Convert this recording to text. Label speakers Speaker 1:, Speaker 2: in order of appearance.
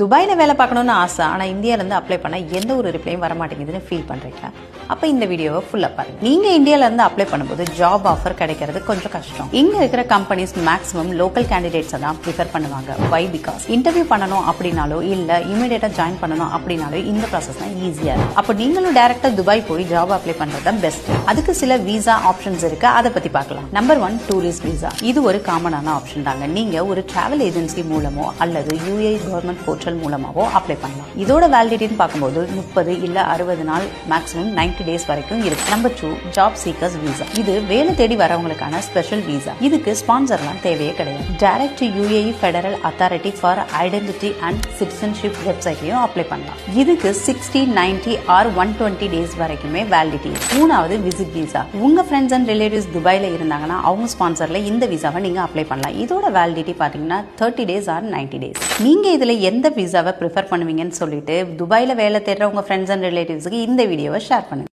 Speaker 1: துபாயில் வேலை பார்க்கணும்னு ஆசை ஆனால் இந்தியாவிலேருந்து அப்ளை பண்ண எந்த ஒரு ரிப்ளையும் வர மாட்டேங்குதுன்னு ஃபீல் பண்ணுறீங்களா அப்போ இந்த வீடியோவை ஃபுல்லாக பாருங்கள் நீங்கள் இந்தியாவிலேருந்து அப்ளை பண்ணும்போது ஜாப் ஆஃபர் கிடைக்கிறது கொஞ்சம் கஷ்டம். இங்கே இருக்கிற கம்பெனிஸ் மேக்ஸிமம் லோக்கல் கேண்டிடேட்ஸை தான் ப்ரிஃபர் பண்ணுவாங்க. வை பிகாஸ் இன்டர்வியூ பண்ணணும் அப்படின்னாலோ இல்லை இமீடியட்டாக ஜாயின் பண்ணணும் அப்படின்னாலோ இந்த ப்ராசஸ் தான் ஈஸியாக இருக்கும் அப்போ நீங்களும் டேரெக்டாக துபாய் போய் ஜாப் அப்ளை பண்ணுறது தான் பெஸ்ட் அதுக்கு சில விசா ஆப்ஷன்ஸ் இருக்கு. அதை பற்றி பார்க்கலாம். நம்பர் ஒன் டூரிஸ்ட் விசா இது ஒரு காமனான ஆப்ஷன் தாங்க. நீங்கள் ஒரு டிராவல் ஏஜென்சி மூலமோ அல்லது யூஏ கவர்மெண்ட் போர்ட்டல் மூலமாவோ அப்ளை பண்ணலாம். இதோட வேலிடிட்டின்னு பார்க்கும்போது முப்பது இல்ல அறுபது நாள் மேக்ஸிமம் 90 டேஸ் வரைக்கும் இருக்கு. Number two job seekers visa இது வேலை தேடி வரவங்களுக்கான ஸ்பெஷல் விசா இதுக்கு ஸ்பான்சர்லாம் தேவையே கிடையாது. Direct UAE federal authority for identity and citizenship வெப்சைட்லையும் apply பண்ணலாம். இதுக்கு sixty ninety or one twenty days வரைக்குமே வேலிடிட்டி மூணாவது விசிட் விசா உங்க ஃப்ரெண்ட்ஸ் அண்ட் ரிலேட்டிவ்ஸ் துபாயில் இருந்தாங்கன்னா அவங்க ஸ்பான்சர்ல இந்த விசாவை நீங்க அப்ளை பண்ணலாம். இதோட வேலிடிட்டி பாத்தீங்கன்னா தேர்ட்டி டேஸ் ஆர் 90 டேஸ் நீங்க இதுல எந்த விசாவை ப்ரிஃபர் பண்ணுவீங்கன்னு சொல்லிட்டு துபாயில் வேலை தேடுற உங்க ஃப்ரெண்ட்ஸ் அண்ட் ரிலேட்டிவ்ஸுக்கு இந்த வீடியோவை ஷேர் பண்ணுங்கள்